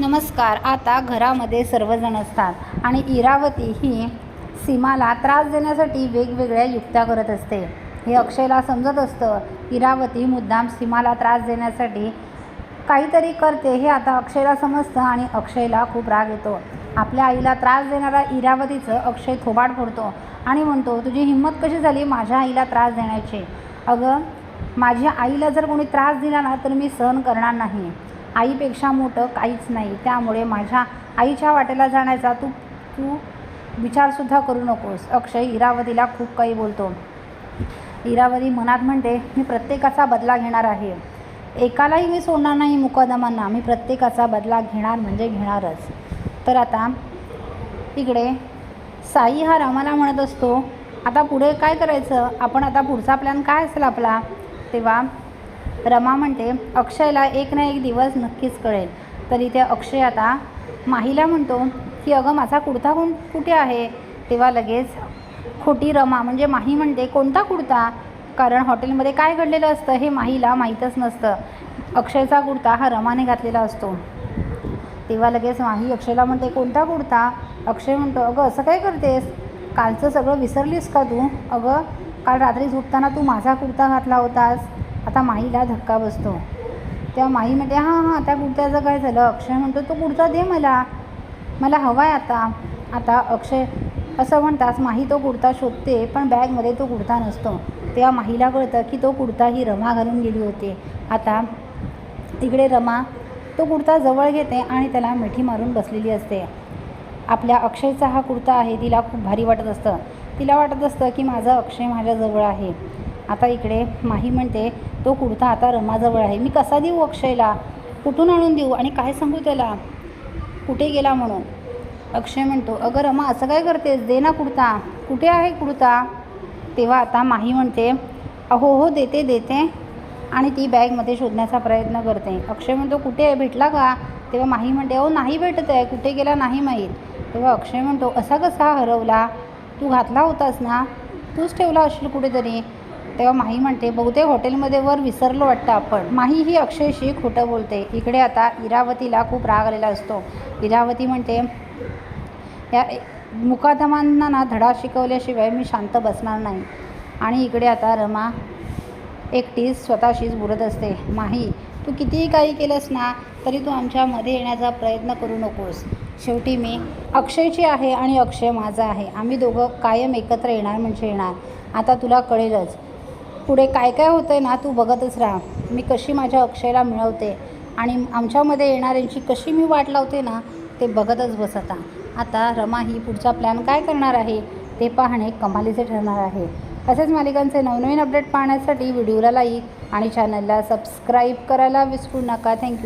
नमस्कार आता घरामध्ये सर्वजण असतात आणि इरावती ही सीमाला त्रास देण्यासाठी वेगवेगळ्या युक्त्या करत असते. हे अक्षयला समजत असतं इरावती मुद्दाम सीमाला त्रास देण्यासाठी काहीतरी करते हे आता अक्षयला समजतं आणि अक्षयला खूप राग येतो. आपल्या आईला त्रास देणारा इरावतीचं अक्षय थोबाड फोडतो आणि म्हणतो तुझी हिंमत कशी झाली माझ्या आईला त्रास देण्याची? अगं माझ्या आईला जर कोणी त्रास दिला ना तर मी सहन करणार नाही. आईपेक्षा मोठं काहीच नाही. त्यामुळे माझ्या आईच्या वाटेला जाण्याचा तू तू विचारसुद्धा करू नकोस. अक्षय इरावतीला खूप काही बोलतो. इरावती मनात म्हणते मी प्रत्येकाचा बदला घेणार आहे. एकालाही मी सोडणार नाही मुकदमांना. मी प्रत्येकाचा बदला घेणार म्हणजे घेणारच. तर आता इकडे साई हा रामाला म्हणत असतो आता पुढे काय करायचं? आपण आता पुढचा प्लॅन काय असेल आपला? तेव्हा रमा म्हणते अक्षयला एक ना एक दिवस नक्कीच कळेल. तर इथे अक्षय आता माहीला म्हणतो की अगं माझा कुर्ता कोण कुठे आहे? तेव्हा लगेच खोटी रमा म्हणजे माही म्हणते कोणता कुर्ता? कारण हॉटेलमध्ये काय घडलेलं असतं हे माहीला माहीतच नसतं. अक्षयचा कुर्ता हा रमाने घातलेला असतो. तेव्हा लगेच माही अक्षयला म्हणते कोणता कुर्ता? अक्षय म्हणतो अगं असं काय करतेस? कालचं सगळं विसरलीस का तू? अगं काल रात्री झोपताना तू माझा कुर्ता घातला होतास. आता माहीला धक्का बसतो. तेव्हा माही म्हणते हां हां त्या कुर्त्याचं काय झालं? अक्षय म्हणतो तो कुर्ता दे मला. मला हवा आहे आता. आता अक्षय असं म्हणताच माही तो कुर्ता शोधते पण बॅगमध्ये तो कुर्ता नसतो. तेव्हा माहीला कळतं की तो कुर्ता ही रमा घालून गेली होती. आता तिकडे रमा तो कुर्ता जवळ घेते आणि त्याला मिठी मारून बसलेली असते. आपल्या अक्षयचा हा कुर्ता आहे तिला खूप भारी वाटत असतं. तिला वाटत असतं की माझा अक्षय माझ्याजवळ आहे. आता इकडे माही म्हणते तो कुर्ता आता रमाजवळ आहे. मी कसा देऊ अक्षयला? कुठून आणून देऊ? आणि काय सांगू त्याला? कुठे गेला म्हणून? अक्षय म्हणतो अगं रमा असं काय करतेस? दे ना कुर्ता. कुठे आहे कुर्ता? तेव्हा आता माही म्हणते अहो हो देते देते. आणि ती बॅगमध्ये शोधण्याचा प्रयत्न करते. अक्षय म्हणतो कुठे आहे? भेटला का? तेव्हा माही म्हणते अहो नाही भेटत आहे. कुठे गेला नाही माहीत. तेव्हा अक्षय म्हणतो असा कसा हरवला? तू घातला होतास ना? तूच ठेवला असेल कुठेतरी. तेव्हा माही म्हणते बहुतेक हॉटेलमध्ये वर विसरलो वाटतं आपण. माही ही अक्षयशी खोटं बोलते. इकडे आता इरावतीला खूप राग आलेला असतो. इरावती म्हणते या मुकादमांना ना धडा शिकवल्याशिवाय मी शांत बसणार नाही. आणि इकडे आता रमा एकटीच स्वतःशीच बोलत असते. माही तू कितीही काही केलंस ना तरी तू आमच्यामध्ये येण्याचा प्रयत्न करू नकोस. शेवटी मी अक्षयची आहे आणि अक्षय माझा आहे. आम्ही दोघं कायम एकत्र येणार म्हणजे येणार. आता तुला कळेलच. पुढे काय काय होतं आहे ना तू बघतच राहा. मी कशी माझ्या अक्षयला मिळवते आणि आमच्यामध्ये येणाऱ्यांची कशी मी वाट लावते ना ते बघतच बसता आता आता रमा ही पुढचा प्लॅन काय करणार आहे ते पाहणे कमालीचे ठरणार आहे. असेच मालिकांचे नवनवीन अपडेट पाहण्यासाठी व्हिडिओला लाईक आणि चॅनलला सबस्क्राईब करायला विसरू नका. थँक्यू